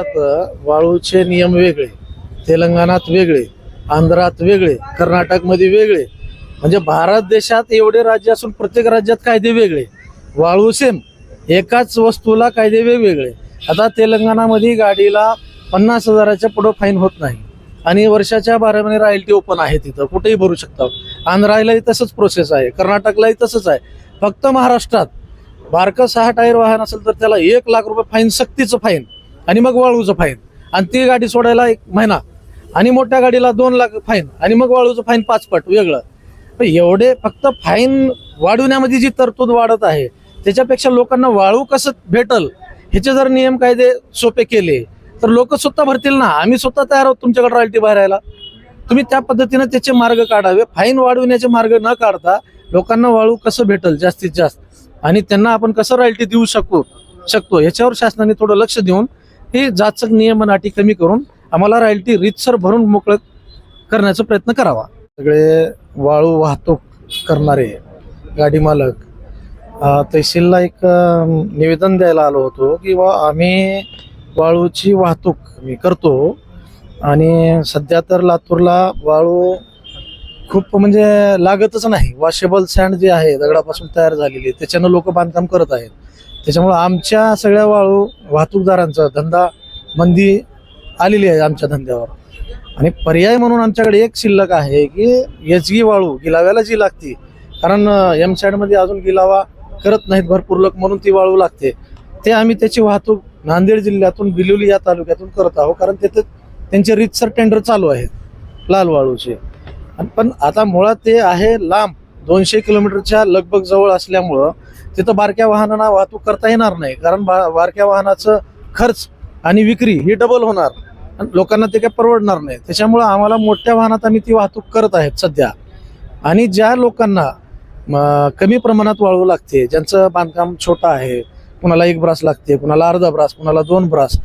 महाराष्ट्रात वाळूचे नियम वेगळे तेलंगणात वेगळे आंध्रात वेगळे कर्नाटकमध्ये वेगळे. म्हणजे भारत देशात एवढे राज्य असून प्रत्येक राज्यात कायदे वेगळे. वाळू सेम एकाच वस्तूला कायदे वेगवेगळे. आता तेलंगणामध्ये गाडीला पन्नास हजाराच्या पुढं फाईन होत नाही. आणि वर्षाच्या बारा महिने रॉयल्टी ओपन आहे तिथं कुठेही भरू शकता. आंध्रालाही तसंच प्रोसेस आहे कर्नाटकलाही तसंच आहे. फक्त महाराष्ट्रात बारकं सहा टायर वाहन असेल तर त्याला एक लाख रुपये फाईन सक्तीचं फाईन आणि मग वाळूचं फाईन आणि ती गाडी सोडायला एक महिना. आणि मोठ्या गाडीला दोन लाख फाईन आणि मग वाळूचं फाईन पाच पट वेगळं. पण एवढे फक्त फाईन वाढवण्यामध्ये जी तरतूद वाढत आहे त्याच्यापेक्षा लोकांना वाळू कसं भेटल ह्याचे जर नियम कायदे सोपे केले तर लोक स्वतः भरतील ना? आम्ही स्वतः तयार आहोत तुमच्याकडे रॉयल्टी भरायला. तुम्ही त्या पद्धतीनं त्याचे मार्ग काढावे. फाईन वाढवण्याचे मार्ग न काढता लोकांना वाळू कसं भेटल जास्तीत जास्त? आणि त्यांना आपण कसं रॉयल्टी देऊ शकू शकतो? याच्यावर शासनाने थोडं लक्ष देऊन हे जाचक नियमन अटी कमी करून आम्हाला रॉयल्टी रितसर भरून मोकळं करण्याचा प्रयत्न करावा. सगळे वाळू वाहतूक करणारे गाडी मालक तहसीलला एक निवेदन द्यायला आलो होतो की बा आम्ही वाळूची वाहतूक मी करतो आणि सध्या तर लातूरला वाळू खूप म्हणजे लागतच नाही. वॉशेबल सँड जे आहे दगडापासून तयार झालेली त्याच्यानं लोक बांधकाम करत आहेत. त्याच्यामुळं आमच्या सगळ्या वाळू वाहतूकदारांचा धंदा मंदी आलेली आहे आमच्या धंद्यावर. आणि पर्याय म्हणून आमच्याकडे एक शिल्लक आहे की यजगी वाळू गिलाव्याला जी लागते कारण एम साईडमध्ये अजून गिलावा करत नाहीत भरपूर लोक म्हणून ती वाळू लागते. ते आम्ही त्याची वाहतूक नांदेड जिल्ह्यातून बिलोली या तालुक्यातून करत आहोत कारण तिथे त्यांचे रितसर टेंडर चालू आहेत लाल वाळूचे. पण आता मुळात ते आहे लांब दोनशे किलोमीटरच्या लगभग जवळ असल्यामुळं तिथं बारक्या वाहनांना वाहतूक करता येणार नाही. कारण बा बारक्या वाहनाचं खर्च आणि विक्री ही डबल होणार. आणि लोकांना ते काय परवडणार नाही. त्याच्यामुळं आम्हाला मोठ्या वाहनात आम्ही ती वाहतूक करत आहेत सध्या. आणि ज्या लोकांना कमी प्रमाणात वाळू लागते ज्यांचं बांधकाम छोटं आहे कुणाला एक ब्रास लागते कुणाला अर्धा ब्रास कुणाला दोन ब्रास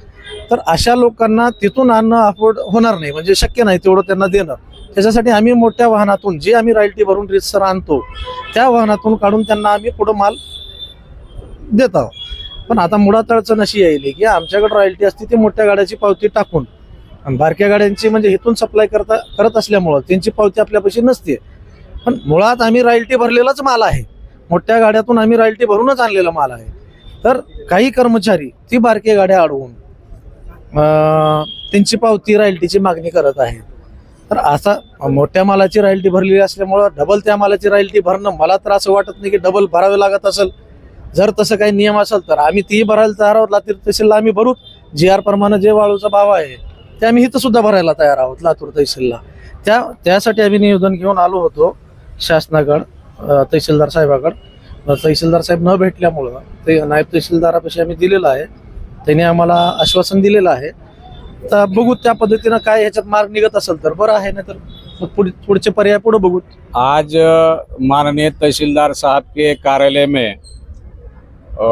तर अशा लोकांना तिथून आणणं अफोर्ड होणार नाही. म्हणजे शक्य नाही तेवढं त्यांना देणं. त्याच्यासाठी आम्ही मोठ्या वाहनातून जे आम्ही रॉयल्टी भरून रितसर आणतो त्या वाहनातून काढून त्यांना आम्ही पुढं माल देत आहोत. पण आता मुळात अडचण अशी येईल की आमच्याकडे रॉयल्टी असते ती मोठ्या गाड्याची पावती टाकून आणि बारक्या गाड्यांची म्हणजे इथून सप्लाय करता करत असल्यामुळं त्यांची पावती आपल्यापाशी नसते. पण मुळात आम्ही रॉयल्टी भरलेलाच माल आहे. मोठ्या गाड्यातून आम्ही रॉयल्टी भरूनच आणलेला माल आहे. तर काही कर्मचारी ती बारक्या गाड्या अडवून त्यांची पावती रॉयल्टीची मागणी करत आहेत. तर असा मोठ्या मालाची रॉयल्टी भरलेली असल्यामुळं डबल त्या मालाची रॉयल्टी भरणं मला तर असं वाटत नाही की डबल भरावे लागत असेल. जर तसं काही नियम असेल तर आम्ही तीही भरायला तयार आहोत लातूर तहसीलला आम्ही भरू. जी आर प्रमाणे जे वाळूचा भाव आहे ते आम्ही इथं सुद्धा भरायला तयार आहोत लातूर तहसीलला. त्या त्यासाठी आम्ही निवेदन घेऊन आलो होतो शासनाकडं तहसीलदार साहेबाकडं. तहसीलदार साहेब न भेटल्यामुळं ते नायब तहसीलदारापाशी आम्ही दिलेलं आहे. त्यांनी आम्हाला आश्वासन दिलेलं आहे. तर बघू त्या पद्धतीनं काय ह्याच्यात मार्ग निघत असेल तर. बरं आहे नाही तर मग पुढे पुढचे पर्याय पुढे बघू. आज अ, माननीय तहसीलदार साहब के कार्यालय में अ,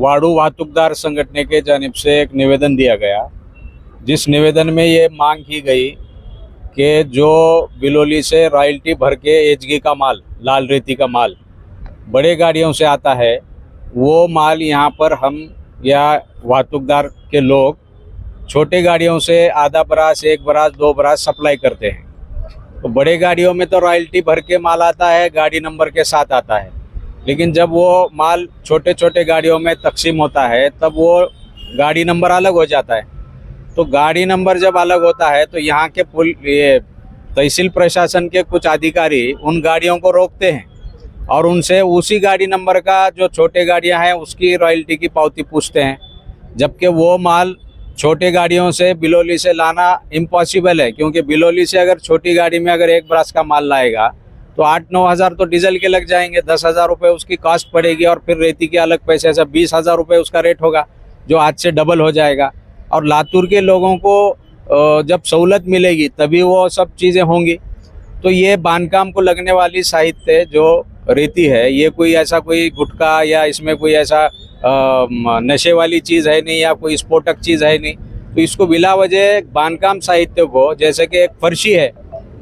वाड़ू वाहतूकदार संगठन के जानब से एक निवेदन दिया गया जिस निवेदन में ये मांग की गई कि जो बिलोली से रॉयल्टी भर के एचगी का माल लाल रेती का माल बड़े गाड़ियों से आता है वो माल यहाँ पर हम या वाहतूकदार के लोग छोटे गाड़ियों से आधा बरास, एक बरास, दो बरास सप्लाई करते हैं। तो बड़े गाड़ियों में तो रॉयल्टी भर के माल आता है, गाड़ी नंबर के साथ आता है। लेकिन जब वो माल छोटे छोटे गाड़ियों में तकसीम होता है, तब वो गाड़ी नंबर अलग हो जाता है। तो गाड़ी नंबर जब अलग होता है तो यहाँ के पुल, ये तहसील प्रशासन के कुछ अधिकारी उन गाड़ियों को रोकते हैं और उनसे उसी गाड़ी नंबर का जो छोटे गाड़ियाँ हैं, उसकी रॉयल्टी की पावती पूछते हैं। जबकि वो माल छोटे गाड़ियों से बिलोली से लाना इम्पॉसिबल है, क्योंकि बिलोली से अगर छोटी गाड़ी में अगर एक ब्रश का माल लाएगा तो आठ नौ हज़ार तो डीजल के लग जाएँगे, दस हज़ार रुपये उसकी कॉस्ट पड़ेगी और फिर रेती के अलग पैसे, ऐसा बीस हज़ार रुपये उसका रेट होगा, जो आज से डबल हो जाएगा। और लातूर के लोगों को जब सहूलत मिलेगी, तभी वो सब चीज़ें होंगी। तो ये बांधकाम को लगने वाली साहित्य जो रेती है, ये कोई ऐसा कोई गुटखा या इसमें कोई ऐसा नशे वाली चीज़ है नहीं या कोई स्फोटक चीज़ है नहीं तो इसको बिला वजह बांधकाम साहित्य को, जैसे कि एक फर्शी है,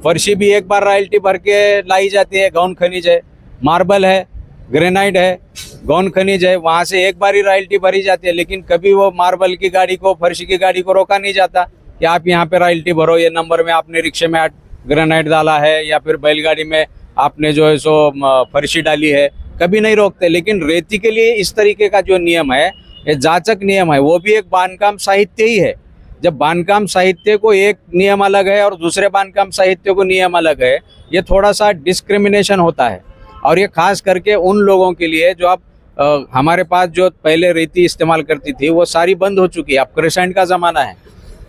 फर्शी भी एक बार रॉयल्टी भर के लाई जाती है गौन खनिज है, मार्बल है, ग्रेनाइट है गौन खनिज है, वहाँ से एक बार ही रॉयल्टी भरी जाती है, लेकिन कभी वो मार्बल की गाड़ी को, फर्शी की गाड़ी को रोका नहीं जाता कि आप यहाँ पे रॉयल्टी भरो, ये नंबर में आपने रिक्शे में ग्रेनाइट डाला है या फिर बैलगाड़ी में आपने जो है सो फर्शी डाली है कभी नहीं रोकते। लेकिन रेती के लिए इस तरीके का जो नियम है ये जाचक नियम है वो भी एक बांधकाम साहित्य ही है। जब बांधकाम साहित्य को एक नियम अलग है और दूसरे बांधकाम साहित्य को नियम अलग है ये थोड़ा सा डिस्क्रिमिनेशन होता है। और ये खास करके उन लोगों के लिए जो आप अ, हमारे पास जो पहले रेती इस्तेमाल करती थी वो सारी बंद हो चुकी है। अब क्रेसेंट का ज़माना है।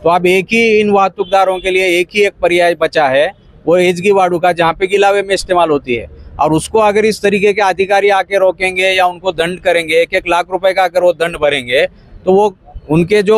तो अब एक ही इन वाहतुकदारों के लिए एक ही एक पर्याय बचा है, वो एजगी वाड़ू का, जहाँ पे गिलावे में इस्तेमाल होती है। और उसको अगर इस तरीके के अधिकारी आके रोकेंगे या उनको दंड करेंगे, एक एक लाख रुपए का अगर वो दंड भरेंगे तो वो उनके जो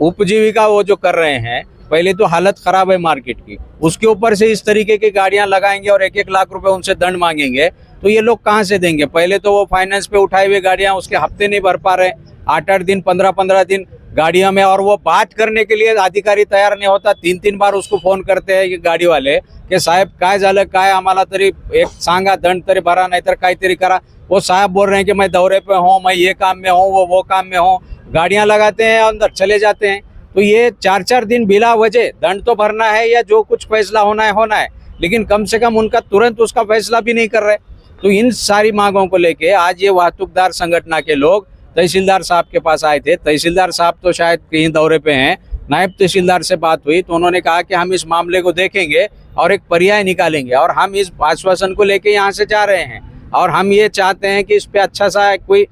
उपजीविका वो जो कर रहे हैं, पहले तो हालत खराब है मार्केट की। उसके ऊपर से इस तरीके की गाड़ियाँ लगाएँगे और एक एक लाख रुपए उनसे दंड मांगेंगे तो ये लोग कहाँ से देंगे? पहले तो वो फाइनेंस पे उठाए हुए गाड़ियाँ, उसके हफ़्ते नहीं भर पा रहे। आठ आठ दिन, पंद्रह पंद्रह दिन गाड़ियों में और वो बात करने के लिए अधिकारी तयार नहीं होता। तीन तीन बार उसको फ़ोन करते हैं ये गाड़ी वाले की साहेब, काय झालं, काय आम्हाला तरी एक सांगा, दंड तरी भरा नाही तर काहीतरी करा। वो साहब बोल रहे हैं कि मैं दौरे पे हूँ, मैं ये काम में हूँ, वो वो काम में हूँ। गाड़ियाँ लगाते हैं, अंदर चले जाते हैं। तो ये चार चार दिन बिला वजह, दंड तो भरना है या जो कुछ फैसला होना है होना है। लेकिन कम से कम उनका तुरंत उसका फैसला भी नहीं कर रहे। तो इन सारी मांगों को लेके आज ये वाहतुकदार संगठना के लोग तहसीलदार साहब के पास आए थे। तहसीलदार साहब तो शायद कहीं दौरे पे हैं। नायब तहसीलदार से बात हुई तो उन्होंने कहा कि हम इस मामले को देखेंगे और एक पर्याय निकालेंगे और हम इस आश्वासन को लेके यहाँ से जा रहे हैं और हम ये चाहते हैं कि इस पर अच्छा सा कोई,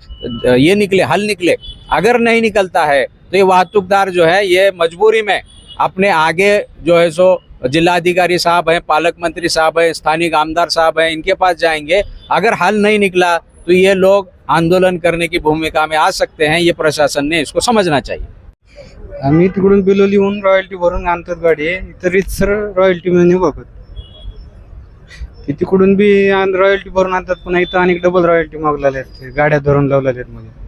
ये निकले, हल निकले। अगर नहीं निकलता है तो ये वाहतुकदार जो है, ये मजबूरी में अपने आगे जो है सो जिलाधिकारी साहब हैं, पालक मंत्री साहब हैं, स्थानीय आमदार साहब हैं, इनके पास जाएँगे। अगर हल नहीं निकला तो ये लोग आंदोलन करने की भूमिका में आ सकते हैं ये प्रशासन ने इसको समझना चाहिए। आम्ही तिकडून बिलोलीहून रॉयल्टी भरून आणतात गाडी इतर रितसर रॉयल्टी मिळणे बघत ते तिकडून बी रॉयल्टी भरून आणतात पुन्हा इथं आणि डबल रॉयल्टी मागलेल्या आहेत. गाड्या धरून लावलेल्या आहेत मध्ये